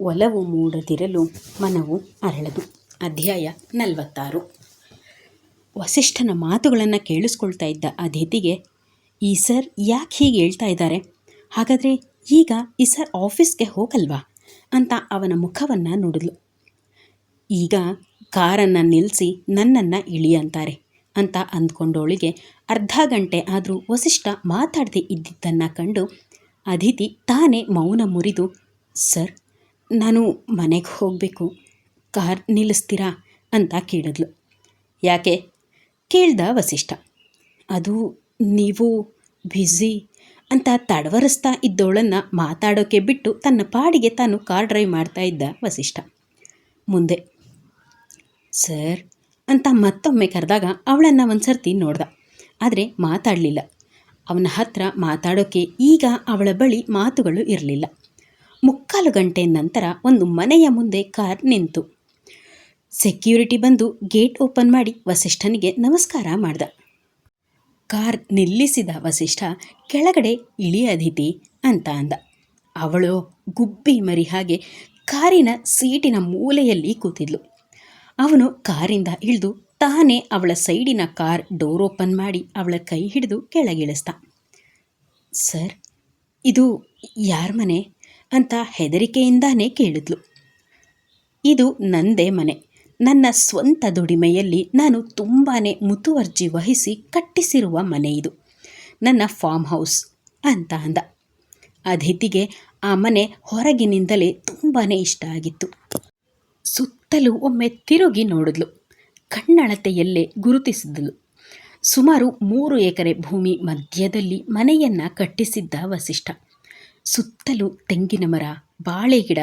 ಒಲವು ಮೂಡದಿರಲು ಮನವು ಅರಳದು. ಅಧ್ಯಾಯ ನಲವತ್ತಾರು. ವಸಿಷ್ಠನ ಮಾತುಗಳನ್ನು ಕೇಳಿಸ್ಕೊಳ್ತಾ ಇದ್ದ ಅದಿತಿಗೆ ಈ ಸರ್ ಯಾಕೆ ಹೀಗೆ ಹೇಳ್ತಾ ಇದ್ದಾರೆ? ಹಾಗಾದರೆ ಈಗ ಈ ಸರ್ ಆಫೀಸ್ಗೆ ಹೋಗಲ್ವಾ? ಅಂತ ಅವನ ಮುಖವನ್ನು ನೋಡಿದ್ಲು. ಈಗ ಕಾರನ್ನು ನಿಲ್ಲಿಸಿ ನನ್ನನ್ನು ಇಳಿ ಅಂತಾರೆ ಅಂತ ಅಂದ್ಕೊಂಡವಳಿಗೆ ಅರ್ಧ ಗಂಟೆ ಆದರೂ ವಸಿಷ್ಠ ಮಾತಾಡದೆ ಇದ್ದಿದ್ದನ್ನು ಕಂಡು ಅದಿತಿ ತಾನೇ ಮೌನ ಮುರಿದು, ಸರ್ ನಾನು ಮನೆಗೆ ಹೋಗಬೇಕು. ಕಾರ್ ನಿಲ್ಲಿಸ್ತೀರಾ ಅಂತ ಕೇಳಿದ್ಲು. ಯಾಕೆ? ಕೇಳ್ದ ವಸಿಷ್ಠ. ಅದು ನೀವು ಬ್ಯುಸಿ ಅಂತ ತಡವರಿಸ್ತಾ ಇದ್ದವಳನ್ನು ಮಾತಾಡೋಕ್ಕೆ ಬಿಟ್ಟು ತನ್ನ ಪಾಡಿಗೆ ತಾನು ಕಾರ್ ಡ್ರೈವ್ ಮಾಡ್ತಾ ಇದ್ದ ವಸಿಷ್ಠ. ಮುಂದೆ, ಸರ್ ಅಂತ ಮತ್ತೊಮ್ಮೆ ಕರೆದಾಗ ಅವಳನ್ನು ಒಂದು ಸರ್ತಿ ನೋಡ್ದ. ಆದರೆ ಮಾತಾಡಲಿಲ್ಲ. ಅವನ ಹತ್ರ ಮಾತಾಡೋಕ್ಕೆ ಈಗ ಅವಳ ಬಳಿ ಮಾತುಗಳು ಇರಲಿಲ್ಲ. ಮುಕ್ಕಾಲು ಗಂಟೆ ನಂತರ ಒಂದು ಮನೆಯ ಮುಂದೆ ಕಾರ್ ನಿಂತು. ಸೆಕ್ಯೂರಿಟಿ ಬಂದು ಗೇಟ್ ಓಪನ್ ಮಾಡಿ ವಸಿಷ್ಠನಿಗೆ ನಮಸ್ಕಾರ ಮಾಡ್ದ. ಕಾರ್ ನಿಲ್ಲಿಸಿದ ವಸಿಷ್ಠ, ಕೆಳಗಡೆ ಇಳಿಯದಿತಿ ಅಂತ ಅಂದ. ಅವಳು ಗುಬ್ಬಿ ಮರಿ ಹಾಗೆ ಕಾರಿನ ಸೀಟಿನ ಮೂಲೆಯಲ್ಲಿ ಕೂತಿದ್ಲು. ಅವನು ಕಾರಿಂದ ಇಳಿದು ತಾನೇ ಅವಳ ಸೈಡಿನ ಕಾರ್ ಡೋರ್ ಓಪನ್ ಮಾಡಿ ಅವಳ ಕೈ ಹಿಡಿದು ಕೆಳಗಿಳಿಸ್ದ. ಸರ್, ಇದು ಯಾರ ಮನೆ? ಅಂತ ಹೆದರಿಕೆಯಿಂದಾನೇ ಕೇಳಿದ್ಲು. ಇದು ನಂದೇ ಮನೆ. ನನ್ನ ಸ್ವಂತ ದುಡಿಮೆಯಲ್ಲಿ ನಾನು ತುಂಬಾ ಮುತುವರ್ಜಿ ವಹಿಸಿ ಕಟ್ಟಿಸಿರುವ ಮನೆ ಇದು. ನನ್ನ ಫಾರ್ಮ್ ಹೌಸ್ ಅಂತ ಅಂದ. ಅದಿತಿಗೆ ಆ ಮನೆ ಹೊರಗಿನಿಂದಲೇ ತುಂಬಾ ಇಷ್ಟ ಆಗಿತ್ತು. ಸುತ್ತಲೂ ಒಮ್ಮೆ ತಿರುಗಿ ನೋಡಿದ್ಲು. ಕಣ್ಣಳತೆಯಲ್ಲೇ ಗುರುತಿಸಿದ್ಲು. ಸುಮಾರು ಮೂರು ಎಕರೆ ಭೂಮಿ ಮಧ್ಯದಲ್ಲಿ ಮನೆಯನ್ನು ಕಟ್ಟಿಸಿದ್ದ ವಸಿಷ್ಠ. ಸುತ್ತಲೂ ತೆಂಗಿನ ಮರ ಬಾಳೆಗಿಡ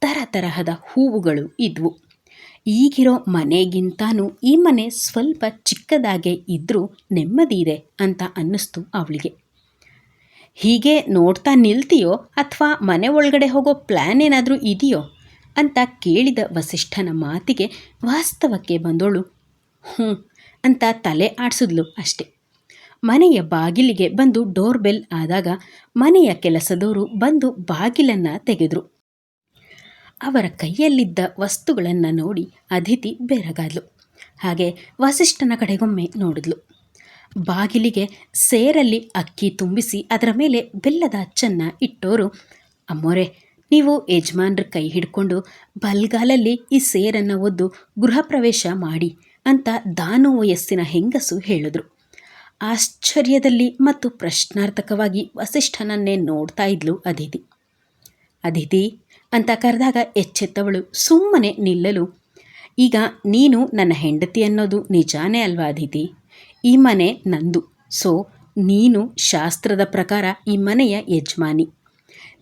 ತರತರಹದ ಹೂವುಗಳು ಇದ್ವು. ಈಗಿರೋ ಮನೆಗಿಂತಾನೂ ಈ ಮನೆ ಸ್ವಲ್ಪ ಚಿಕ್ಕದಾಗೆ ಇದ್ದರೂ ನೆಮ್ಮದಿ ಇದೆ ಅಂತ ಅನ್ನಿಸ್ತು ಅವಳಿಗೆ. ಹೀಗೆ ನೋಡ್ತಾ ನಿಲ್ತೀಯೋ ಅಥವಾ ಮನೆ ಒಳಗಡೆ ಹೋಗೋ ಪ್ಲ್ಯಾನ್ ಏನಾದರೂ ಇದೆಯೋ ಅಂತ ಕೇಳಿದ ವಸಿಷ್ಠನ ಮಾತಿಗೆ ವಾಸ್ತವಕ್ಕೆ ಬಂದೋಳು. ಹ್ಞೂ ಅಂತ ತಲೆ ಆಡಿಸಿದ್ಲು ಅಷ್ಟೆ. ಮನೆಯ ಬಾಗಿಲಿಗೆ ಬಂದು ಡೋರ್ ಬೆಲ್ ಆದಾಗ ಮನೆಯ ಕೆಲಸದವರು ಬಂದು ಬಾಗಿಲನ್ನು ತೆಗೆದ್ರು. ಅವರ ಕೈಯಲ್ಲಿದ್ದ ವಸ್ತುಗಳನ್ನು ನೋಡಿ ಅದಿತಿ ಬೆರಗಾದ್ಲು. ಹಾಗೆ ವಸಿಷ್ಠನ ಕಡೆಗೊಮ್ಮೆ ನೋಡಿದ್ಲು. ಬಾಗಿಲಿಗೆ ಸೇರಲ್ಲಿ ಅಕ್ಕಿ ತುಂಬಿಸಿ ಅದರ ಮೇಲೆ ಬೆಲ್ಲದ ಅಚ್ಚನ್ನ ಇಟ್ಟೋರು, ಅಮ್ಮೋರೆ, ನೀವು ಯಜಮಾನ್ರ ಕೈ ಹಿಡ್ಕೊಂಡು ಬಲ್ಗಾಲಲ್ಲಿ ಈ ಸೇರನ್ನು ಒದ್ದು ಗೃಹ ಪ್ರವೇಶ ಮಾಡಿ ಅಂತ ದಾನು ವಯಸ್ಸಿನ ಹೆಂಗಸು ಹೇಳಿದ್ರು. ಆಶ್ಚರ್ಯದಲ್ಲಿ ಮತ್ತು ಪ್ರಶ್ನಾರ್ಥಕವಾಗಿ ವಸಿಷ್ಠನನ್ನೇ ನೋಡ್ತಾ ಇದ್ಲು ಅದಿತಿ. ಅದಿತಿ, ಅಂತ ಕರೆದಾಗ ಎಚ್ಚೆತ್ತವಳು ಸುಮ್ಮನೆ ನಿಲ್ಲಲು, ಈಗ ನೀನು ನನ್ನ ಹೆಂಡತಿ ಅನ್ನೋದು ನಿಜಾನೇ ಅಲ್ವಾ ಅದಿತಿ? ಈ ಮನೆ ನಂದು. ಸೊ, ನೀನು ಶಾಸ್ತ್ರದ ಪ್ರಕಾರ ಈ ಮನೆಯ ಯಜಮಾನಿ.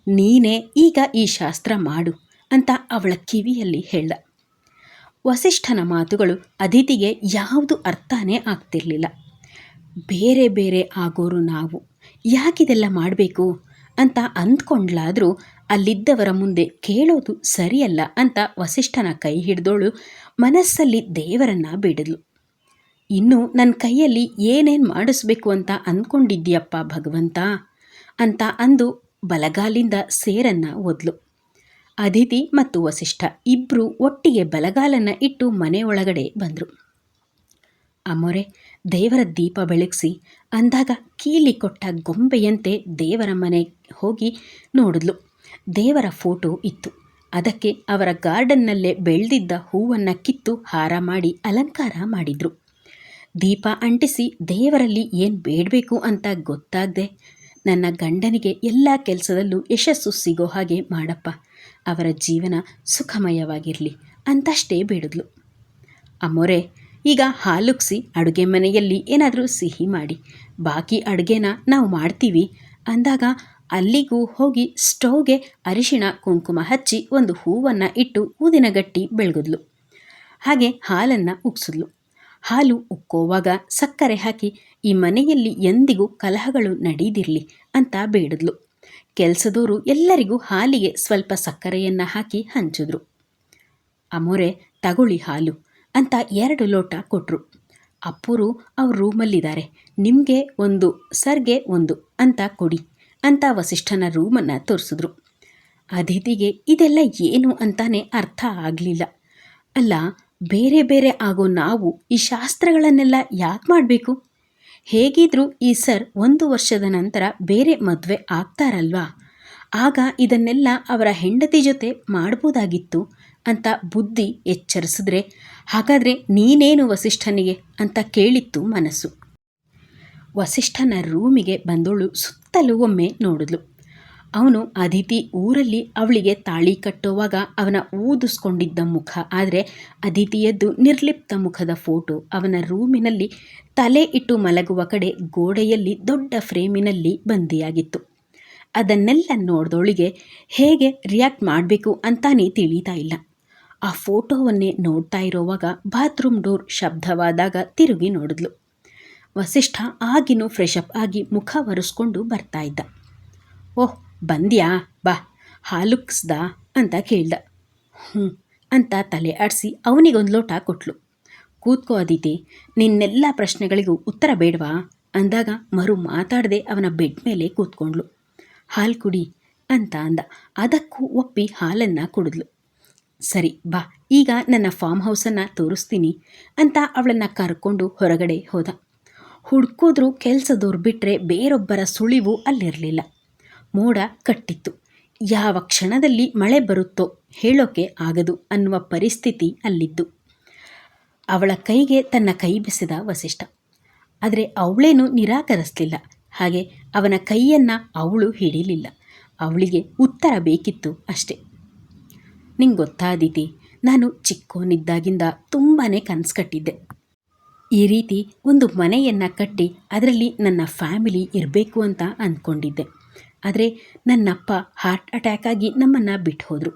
ನೀನೇ ಈಗ ಈ ಶಾಸ್ತ್ರ ಮಾಡು, ಅಂತ ಅವಳ ಕಿವಿಯಲ್ಲಿ ಹೇಳ್ದ ವಸಿಷ್ಠನ ಮಾತುಗಳು ಅದಿತಿಗೆ ಯಾವುದು ಅರ್ಥನೇ ಆಗ್ತಿರಲಿಲ್ಲ. ಬೇರೆ ಬೇರೆ ಆಗೋರು ನಾವು. ಯಾಕಿದೆಲ್ಲ ಮಾಡಬೇಕು? ಅಂತ ಅಂದ್ಕೊಂಡ್ಲಾದರೂ ಅಲ್ಲಿದ್ದವರ ಮುಂದೆ ಕೇಳೋದು ಸರಿಯಲ್ಲ ಅಂತ ವಸಿಷ್ಠನ ಕೈ ಹಿಡಿದೋಳು ಮನಸ್ಸಲ್ಲಿ ದೇವರನ್ನ ಬಿಡಿದ್ಲು. ಇನ್ನು ನನ್ನ ಕೈಯಲ್ಲಿ ಏನೇನು ಮಾಡಿಸ್ಬೇಕು ಅಂತ ಅಂದ್ಕೊಂಡಿದ್ದೀಯಪ್ಪ ಭಗವಂತ? ಅಂತ ಅಂದು ಬಲಗಾಲಿಂದ ಸೇರನ್ನು ಒದ್ಲು ಅದಿತಿ ಮತ್ತು ವಸಿಷ್ಠ ಇಬ್ಬರು ಒಟ್ಟಿಗೆ ಬಲಗಾಲನ್ನು ಇಟ್ಟು ಮನೆಯೊಳಗಡೆ ಬಂದರು. ಅಮೊರೆ ದೇವರ ದೀಪ ಬೆಳಗಿಸಿ ಅಂದಾಗ ಕೀಲಿ ಕೊಟ್ಟ ಗೊಂಬೆಯಂತೆ ದೇವರ ಮನೆ ಹೋಗಿ ನೋಡಿದ್ಲು. ದೇವರ ಫೋಟೋ ಇತ್ತು. ಅದಕ್ಕೆ ಅವರ ಗಾರ್ಡನ್ನಲ್ಲೇ ಬೆಳೆದಿದ್ದ ಹೂವನ್ನು ಕಿತ್ತು ಹಾರ ಮಾಡಿ ಅಲಂಕಾರ ಮಾಡಿದ್ರು. ದೀಪ ಅಂಟಿಸಿ ದೇವರಲ್ಲಿ ಏನು ಬೇಡಬೇಕು ಅಂತ ಗೊತ್ತಾಗದೆ ನನ್ನ ಗಂಡನಿಗೆ ಎಲ್ಲ ಕೆಲಸದಲ್ಲೂ ಯಶಸ್ಸು ಸಿಗೋ ಹಾಗೆ ಮಾಡಪ್ಪ, ಅವರ ಜೀವನ ಸುಖಮಯವಾಗಿರಲಿ ಅಂತಷ್ಟೇ ಬೇಡಿದ್ಲು. ಅಮ್ಮೋರೆ ಈಗ ಹಾಲುಕ್ಸಿ ಅಡುಗೆ ಮನೆಯಲ್ಲಿ ಏನಾದರೂ ಸಿಹಿ ಮಾಡಿ. ಬಾಕಿ ಅಡುಗೆನ ನಾವು ಮಾಡ್ತೀವಿ. ಅಂದಾಗ ಅಲ್ಲಿಗೂ ಹೋಗಿ ಸ್ಟೌವ್ಗೆ ಅರಿಶಿಣ ಕುಂಕುಮ ಹಚ್ಚಿ ಒಂದು ಹೂವನ್ನು ಇಟ್ಟು ಊದಿನ ಗಟ್ಟಿ ಬೆಳಗಿದ್ಲು. ಹಾಗೆ ಹಾಲನ್ನು ಉಕ್ಸಿದ್ಲು ಹಾಲು ಉಕ್ಕೋವಾಗ ಸಕ್ಕರೆ ಹಾಕಿ ಈ ಮನೆಯಲ್ಲಿ ಎಂದಿಗೂ ಕಲಹಗಳು ನಡೀದಿರಲಿ ಅಂತ ಬೇಡಿದ್ಲು. ಕೆಲಸದವರು ಎಲ್ಲರಿಗೂ ಹಾಲಿಗೆ ಸ್ವಲ್ಪ ಸಕ್ಕರೆಯನ್ನು ಹಾಕಿ ಹಂಚಿದ್ರು. ಅಮೋರೆ, ತಗೊಳ್ಳಿ ಹಾಲು. ಅಂತ ಎರಡು ಲೋಟ ಕೊಟ್ಟರು ಅಪ್ಪರು ಅವ್ರ ರೂಮಲ್ಲಿದ್ದಾರೆ. ನಿಮಗೆ ಒಂದು, ಸರ್ಗೆ ಒಂದು ಅಂತ ಕೊಡಿ ಅಂತ ವಸಿಷ್ಠನ ರೂಮನ್ನು ತೋರಿಸಿದ್ರು. ಅದಿತಿಗೆ ಇದೆಲ್ಲ ಏನು ಅಂತಾನೆ ಅರ್ಥ ಆಗಲಿಲ್ಲ. ಅಲ್ಲ, ಬೇರೆ ಬೇರೆ ಆಗೋ ನಾವು ಈ ಶಾಸ್ತ್ರಗಳನ್ನೆಲ್ಲ ಯಾಕೆ ಮಾಡಬೇಕು? ಹೇಗಿದ್ರೂ ಈ ಸರ್ ಒಂದು ವರ್ಷದ ನಂತರ ಬೇರೆ ಮದುವೆ ಆಗ್ತಾರಲ್ವಾ? ಆಗ ಇದನ್ನೆಲ್ಲ ಅವರ ಹೆಂಡತಿ ಜೊತೆ ಮಾಡ್ಬೋದಾಗಿತ್ತು. ಅಂತ ಬುದ್ಧಿ ಎಚ್ಚರಿಸಿದ್ರೆ ಹಾಗಾದರೆ ನೀನೇನು ವಸಿಷ್ಠನಿಗೆ ಅಂತ ಕೇಳಿತ್ತು ಮನಸ್ಸು. ವಸಿಷ್ಠನ ರೂಮಿಗೆ ಬಂದವಳು ಸುತ್ತಲೂ ಒಮ್ಮೆ ನೋಡಿದ್ಲು. ಅವನು ಅದಿತಿ ಊರಲ್ಲಿ ಅವಳಿಗೆ ತಾಳಿ ಕಟ್ಟುವಾಗ ಅವನ ಊದಿಸ್ಕೊಂಡಿದ್ದ ಮುಖ, ಆದರೆ ಅದಿತಿಯದ್ದು ನಿರ್ಲಿಪ್ತ ಮುಖದ ಫೋಟೋ. ಅವನ ರೂಮಿನಲ್ಲಿ ತಲೆ ಇಟ್ಟು ಮಲಗುವ ಕಡೆ ಗೋಡೆಯಲ್ಲಿ ದೊಡ್ಡ ಫ್ರೇಮಿನಲ್ಲಿ ಬಂದಿಯಾಗಿತ್ತು. ಅದನ್ನೆಲ್ಲ ನೋಡಿದವಳಿಗೆ ಹೇಗೆ ರಿಯಾಕ್ಟ್ ಮಾಡಬೇಕು ಅಂತಾನೇ ತಿಳಿತಾ ಇಲ್ಲ. ಆ ಫೋಟೋವನ್ನೇ ನೋಡ್ತಾ ಇರೋವಾಗ ಬಾತ್ರೂಮ್ ಡೋರ್ ಶಬ್ದವಾದಾಗ ತಿರುಗಿ ನೋಡಿದ್ಲು. ವಸಿಷ್ಠ ಆಗಿನೂ ಫ್ರೆಶ್ ಅಪ್ ಆಗಿ ಮುಖ ಒರೆಸ್ಕೊಂಡು ಬರ್ತಾ ಇದ್ದ. ಓಹ್, ಬಂದ್ಯಾ? ಬಾ ಹಾಲುಕ್ಸ್ದ ಅಂತ ಕೇಳ್ದ. ಹ್ಞೂ ಅಂತ ತಲೆ ಆಡಿಸಿ ಅವನಿಗೊಂದು ಲೋಟ ಕೊಟ್ಲು. ಕೂತ್ಕೋ ಅದಿತಿ ನಿನ್ನೆಲ್ಲ ಪ್ರಶ್ನೆಗಳಿಗೂ ಉತ್ತರ ಬೇಡವಾ? ಅಂದಾಗ ಮರು ಮಾತಾಡದೆ ಅವನ ಬೆಡ್ ಮೇಲೆ ಕೂತ್ಕೊಂಡ್ಳು ಹಾಲು ಕುಡಿ ಅಂತ ಅಂದ. ಅದಕ್ಕೂ ಒಪ್ಪಿ ಹಾಲನ್ನು ಕುಡಿದ್ಲು. ಸರಿ, ಬಾ. ಈಗ ನನ್ನ ಫಾರ್ಮ್ ಹೌಸನ್ನು ತೋರಿಸ್ತೀನಿ ಅಂತ ಅವಳನ್ನು ಕರ್ಕೊಂಡು ಹೊರಗಡೆ ಹೋದ. ಹುಡ್ಕೋದ್ರೂ ಕೆಲಸದವ್ರು ಬಿಟ್ಟರೆ ಬೇರೊಬ್ಬರ ಸುಳಿವು ಅಲ್ಲಿರಲಿಲ್ಲ. ಮೋಡ ಕಟ್ಟಿತ್ತು. ಯಾವ ಕ್ಷಣದಲ್ಲಿ ಮಳೆ ಬರುತ್ತೋ ಹೇಳೋಕೆ ಆಗದು ಅನ್ನುವ ಪರಿಸ್ಥಿತಿ ಅಲ್ಲಿದ್ದು ಅವಳ ಕೈಗೆ ತನ್ನ ಕೈ ಬೆಸೆದ ವಸಿಷ್ಠ. ಆದರೆ ಅವಳೇನು ನಿರಾಕರಿಸಲಿಲ್ಲ. ಹಾಗೆ ಅವನ ಕೈಯನ್ನು ಅವಳು ಹಿಡಿಲಿಲ್ಲ. ಅವಳಿಗೆ ಉತ್ತರ ಬೇಕಿತ್ತು ಅಷ್ಟೆ. ನಿಂಗೆ ಗೊತ್ತಾದೀತಿ, ನಾನು ಚಿಕ್ಕೋನಿದ್ದಾಗಿಂದ ತುಂಬಾ ಕನಸು ಕಟ್ಟಿದ್ದೆ. ಈ ರೀತಿ ಒಂದು ಮನೆಯನ್ನು ಕಟ್ಟಿ ಅದರಲ್ಲಿ ನನ್ನ ಫ್ಯಾಮಿಲಿ ಇರಬೇಕು ಅಂತ ಅಂದ್ಕೊಂಡಿದ್ದೆ ಆದರೆ ನನ್ನಪ್ಪ ಹಾರ್ಟ್ ಅಟ್ಯಾಕ್ ಆಗಿ ನಮ್ಮನ್ನು ಬಿಟ್ಟು ಹೋದರು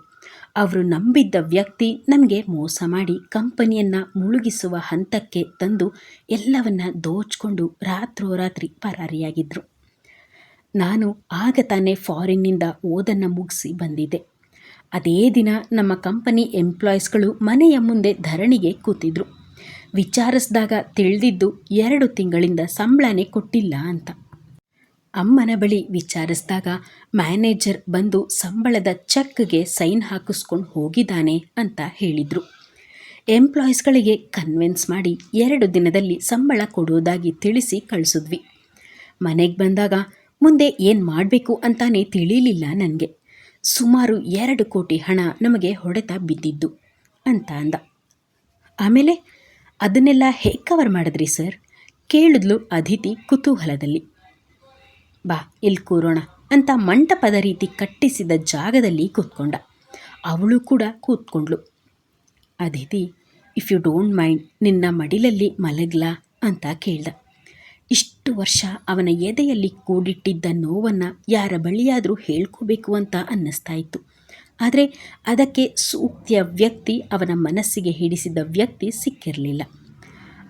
ಅವರು ನಂಬಿದ್ದ ವ್ಯಕ್ತಿ ನಮಗೆ ಮೋಸ ಮಾಡಿ ಕಂಪನಿಯನ್ನು ಮುಳುಗಿಸುವ ಹಂತಕ್ಕೆ ತಂದು ಎಲ್ಲವನ್ನ ದೋಚ್ಕೊಂಡು ರಾತ್ರೋರಾತ್ರಿ ಪರಾರಿಯಾಗಿದ್ದರು ನಾನು ಆಗ ತಾನೇ ಫಾರಿನ್ನಿಂದ ಓದನ್ನು ಮುಗಿಸಿ ಬಂದಿದ್ದೆ. ಅದೇ ದಿನ ನಮ್ಮ ಕಂಪನಿ ಎಂಪ್ಲಾಯೀಸ್ಗಳು ಮನೆಯ ಮುಂದೆ ಧರಣಿಗೆ ಕೂತಿದ್ರು. ವಿಚಾರಿಸಿದಾಗ ತಿಳಿದಿದ್ದು ಎರಡು ತಿಂಗಳಿಂದ ಸಂಬಳನೇ ಕೊಟ್ಟಿಲ್ಲ ಅಂತ. ಅಮ್ಮನ ಬಳಿ ವಿಚಾರಿಸಿದಾಗ ಮ್ಯಾನೇಜರ್ ಬಂದು ಸಂಬಳದ ಚೆಕ್ಗೆ ಸೈನ್ ಹಾಕಿಸ್ಕೊಂಡು ಹೋಗಿದ್ದಾನೆ ಅಂತ ಹೇಳಿದರು. ಎಂಪ್ಲಾಯೀಸ್ಗಳಿಗೆ ಕನ್ವಿನ್ಸ್ ಮಾಡಿ ಎರಡು ದಿನದಲ್ಲಿ ಸಂಬಳ ಕೊಡುವುದಾಗಿ ತಿಳಿಸಿ ಕಳಿಸಿದ್ವಿ. ಮನೆಗೆ ಬಂದಾಗ ಮುಂದೆ ಏನು ಮಾಡಬೇಕು ಅಂತಾನೆ ತಿಳಿಲಿಲ್ಲ ನನಗೆ. ಸುಮಾರು ಎರಡು ಕೋಟಿ ಹಣ ನಮಗೆ ಹೊಡೆತ ಬಿದ್ದಿದ್ದು ಅಂತ ಅಂದ. ಆಮೇಲೆ ಅದನ್ನೆಲ್ಲ ಹೇಗೆ ಕವರ್ ಮಾಡಿದ್ರಿ ಸರ್? ಕೇಳಿದ್ಲು ಅದಿತಿ ಕುತೂಹಲದಲ್ಲಿ. ಬಾ, ಇಲ್ಲಿ ಕೂರೋಣ ಅಂತ ಮಂಟಪದ ರೀತಿ ಕಟ್ಟಿಸಿದ ಜಾಗದಲ್ಲಿ ಕೂತ್ಕೊಂಡ. ಅವಳು ಕೂಡ ಕೂತ್ಕೊಂಡ್ಳು. Aditi if you don't mind ನಿನ್ನ ಮಡಿಲಲ್ಲಿ ಮಲಗ್ಲಾ ಅಂತ ಕೇಳ್ದ. ಇಷ್ಟು ವರ್ಷ ಅವನ ಎದೆಯಲ್ಲಿ ಕೂಡಿಟ್ಟಿದ್ದ ನೋವನ್ನು ಯಾರ ಬಳಿಯಾದರೂ ಹೇಳ್ಕೋಬೇಕು ಅಂತ ಅನ್ನಿಸ್ತಾ ಇತ್ತು ಆದರೆ ಅದಕ್ಕೆ ಸೂಕ್ತ ವ್ಯಕ್ತಿ ಅವನ ಮನಸ್ಸಿಗೆ ಹಿಡಿಸಿದ ವ್ಯಕ್ತಿ ಸಿಕ್ಕಿರಲಿಲ್ಲ.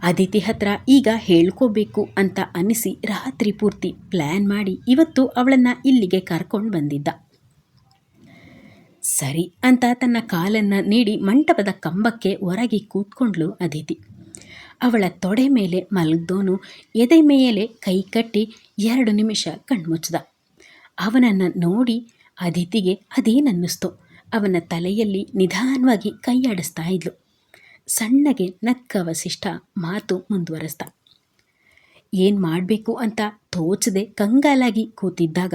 ಅದಿತಿ ಹತ್ರ ಈಗ ಹೇಳ್ಕೋಬೇಕು ಅಂತ ಅನಿಸಿ ರಾತ್ರಿ ಪೂರ್ತಿ ಪ್ಲ್ಯಾನ್ ಮಾಡಿ ಇವತ್ತು ಅವಳನ್ನು ಇಲ್ಲಿಗೆ ಕರ್ಕೊಂಡು ಬಂದಿದ್ದ. ಸರಿ ಅಂತ ತನ್ನ ಕಾಲನ್ನು ನೀಡಿ ಮಂಟಪದ ಕಂಬಕ್ಕೆ ಹೊರಗೆ ಕೂತ್ಕೊಂಡ್ಲು ಅದಿತಿ ಅವಳ ತೊಡೆ ಮೇಲೆ ಮಲಗ್ದೋನು ಎದೆ ಮೇಲೆ ಕೈ ಕಟ್ಟಿ ಎರಡು ನಿಮಿಷ ಕಣ್ಮುಚ್ಚಿದ. ಅವನನ್ನು ನೋಡಿ ಅದಿತಿಗೆ ಅದೇನನ್ನಿಸ್ತು. ಅವನ ತಲೆಯಲ್ಲಿ ನಿಧಾನವಾಗಿ ಕೈಯಾಡಿಸ್ತಾ ಇದ್ಲು. ಸಣ್ಣಗೆ ನಕ್ಕ ವಸಿಷ್ಠ ಮಾತು ಮುಂದುವರೆಸ್ತ ಏನು ಮಾಡಬೇಕು ಅಂತ ತೋಚದೆ ಕಂಗಾಲಾಗಿ ಕೂತಿದ್ದಾಗ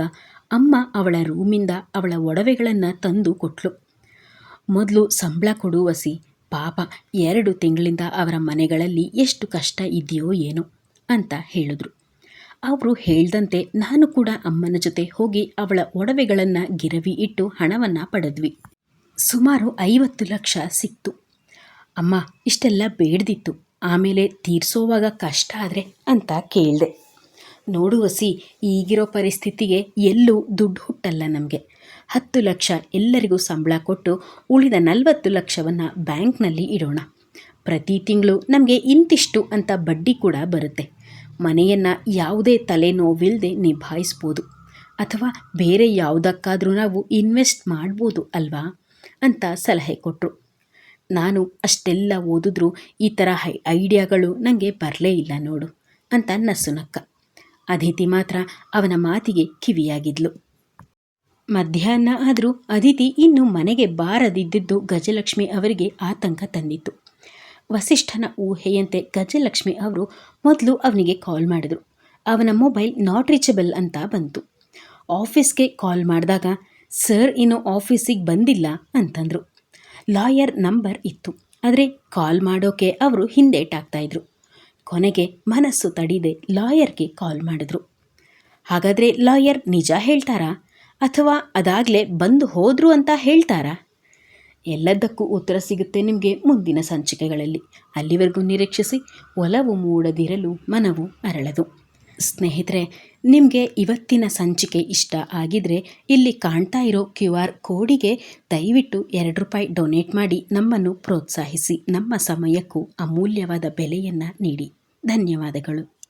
ಅಮ್ಮ ಅವಳ ರೂಮಿಂದ ಅವಳ ಒಡವೆಗಳನ್ನು ತಂದು ಕೊಟ್ಲು. ಮೊದಲು ಸಂಬಳ ಕೊಡುವಸಿ ಪಾಪ ಎರಡು ತಿಂಗಳಿಂದ ಅವರ ಮನೆಗಳಲ್ಲಿ ಎಷ್ಟು ಕಷ್ಟ ಇದೆಯೋ ಏನೋ ಅಂತ ಹೇಳಿದ್ರು. ಅವರು ಹೇಳ್ದಂತೆ ನಾನು ಕೂಡ ಅಮ್ಮನ ಜೊತೆ ಹೋಗಿ ಅವಳ ಒಡವೆಗಳನ್ನು ಗಿರವಿ ಇಟ್ಟು ಹಣವನ್ನು ಪಡೆದ್ವಿ. ಸುಮಾರು ಐವತ್ತು ಲಕ್ಷ ಸಿಕ್ತು. ಅಮ್ಮ, ಇಷ್ಟೆಲ್ಲ ಬೇಡ್ದಿತ್ತು. ಆಮೇಲೆ ತೀರಿಸೋವಾಗ ಕಷ್ಟ ಆದರೆ ಅಂತ ಕೇಳಿದೆ. ನೋಡುವಸಿ ಈಗಿರೋ ಪರಿಸ್ಥಿತಿಗೆ ಎಲ್ಲೂ ದುಡ್ಡು ಹುಟ್ಟಲ್ಲ ನಮಗೆ. ಹತ್ತು ಲಕ್ಷ ಎಲ್ಲರಿಗೂ ಸಂಬಳ ಕೊಟ್ಟು ಉಳಿದ ನಲವತ್ತು ಲಕ್ಷವನ್ನು ಬ್ಯಾಂಕ್ನಲ್ಲಿ ಇಡೋಣ. ಪ್ರತಿ ತಿಂಗಳು ನಮಗೆ ಇಂತಿಷ್ಟು ಅಂತ ಬಡ್ಡಿ ಕೂಡ ಬರುತ್ತೆ. ಮನೆಯನ್ನು ಯಾವುದೇ ತಲೆನೋವಿಲ್ಲದೆ ನಿಭಾಯಿಸ್ಬೋದು. ಅಥವಾ ಬೇರೆ ಯಾವುದಕ್ಕಾದರೂ ನಾವು ಇನ್ವೆಸ್ಟ್ ಮಾಡ್ಬೋದು ಅಲ್ವಾ? ಅಂತ ಸಲಹೆ ಕೊಟ್ಟರು ನಾನು ಅಷ್ಟೆಲ್ಲ ಓದಿದ್ರೂ ಈ ಥರ ಹೈ ಐಡಿಯಾಗಳು ನನಗೆ ಬರಲೇ ಇಲ್ಲ ನೋಡು, ಅಂತ ನಸುನಕ್ಕ. ಅದಿತಿ ಮಾತ್ರ ಅವನ ಮಾತಿಗೆ ಕಿವಿಯಾಗಿದ್ಲು. ಮಧ್ಯಾಹ್ನ ಆದರೂ ಅದಿತಿ ಇನ್ನು ಮನೆಗೆ ಬಾರದಿದ್ದಿದ್ದು ಗಜಲಕ್ಷ್ಮಿ ಅವರಿಗೆ ಆತಂಕ ತಂದಿತ್ತು. ವಸಿಷ್ಠನ ಊಹೆಯಂತೆ ಗಜಲಕ್ಷ್ಮಿ ಅವರು ಮೊದಲು ಅವನಿಗೆ ಕಾಲ್ ಮಾಡಿದರು. ಅವನ ಮೊಬೈಲ್ ನಾಟ್ ರೀಚಬಲ್ ಅಂತ ಬಂತು. ಆಫೀಸ್ಗೆ ಕಾಲ್ ಮಾಡಿದಾಗ, ಸರ್, ಇನ್ನು ಆಫೀಸಿಗೆ ಬಂದಿಲ್ಲ ಅಂತಂದರು. ಲಾಯರ್ ನಂಬರ್ ಇತ್ತು. ಆದರೆ ಕಾಲ್ ಮಾಡೋಕೆ ಅವರು ಹಿಂದೇಟಾಗ್ತಾಯಿದ್ರು ಕೊನೆಗೆ ಮನಸ್ಸು ತಡಿದೆ ಲಾಯರ್ಗೆ ಕಾಲ್ ಮಾಡಿದ್ರು. ಹಾಗಾದರೆ ಲಾಯರ್ ನಿಜ ಹೇಳ್ತಾರಾ? ಅಥವಾ ಅದಾಗಲೇ ಬಂದು ಹೋದರು ಅಂತ ಹೇಳ್ತಾರಾ? ಎಲ್ಲದಕ್ಕೂ ಉತ್ತರ ಸಿಗುತ್ತೆ ನಿಮಗೆ ಮುಂದಿನ ಸಂಚಿಕೆಗಳಲ್ಲಿ. ಅಲ್ಲಿವರೆಗೂ ನಿರೀಕ್ಷಿಸಿ, ಒಲವು ಮೂಡದಿರಲು ಮನವು ಅರಳದು. ಸ್ನೇಹಿತರೆ, ನಿಮಗೆ ಇವತ್ತಿನ ಸಂಚಿಕೆ ಇಷ್ಟ ಆಗಿದರೆ ಇಲ್ಲಿ ಕಾಣ್ತಾ ಇರೋ ಕ್ಯೂ ಆರ್ ಕೋಡಿಗೆ ದಯವಿಟ್ಟು ಎರಡು ರೂಪಾಯಿ ಡೊನೇಟ್ ಮಾಡಿ ನಮ್ಮನ್ನು ಪ್ರೋತ್ಸಾಹಿಸಿ. ನಮ್ಮ ಸಮಯಕ್ಕೂ ಅಮೂಲ್ಯವಾದ ಬೆಲೆಯನ್ನು ನೀಡಿ. ಧನ್ಯವಾದಗಳು.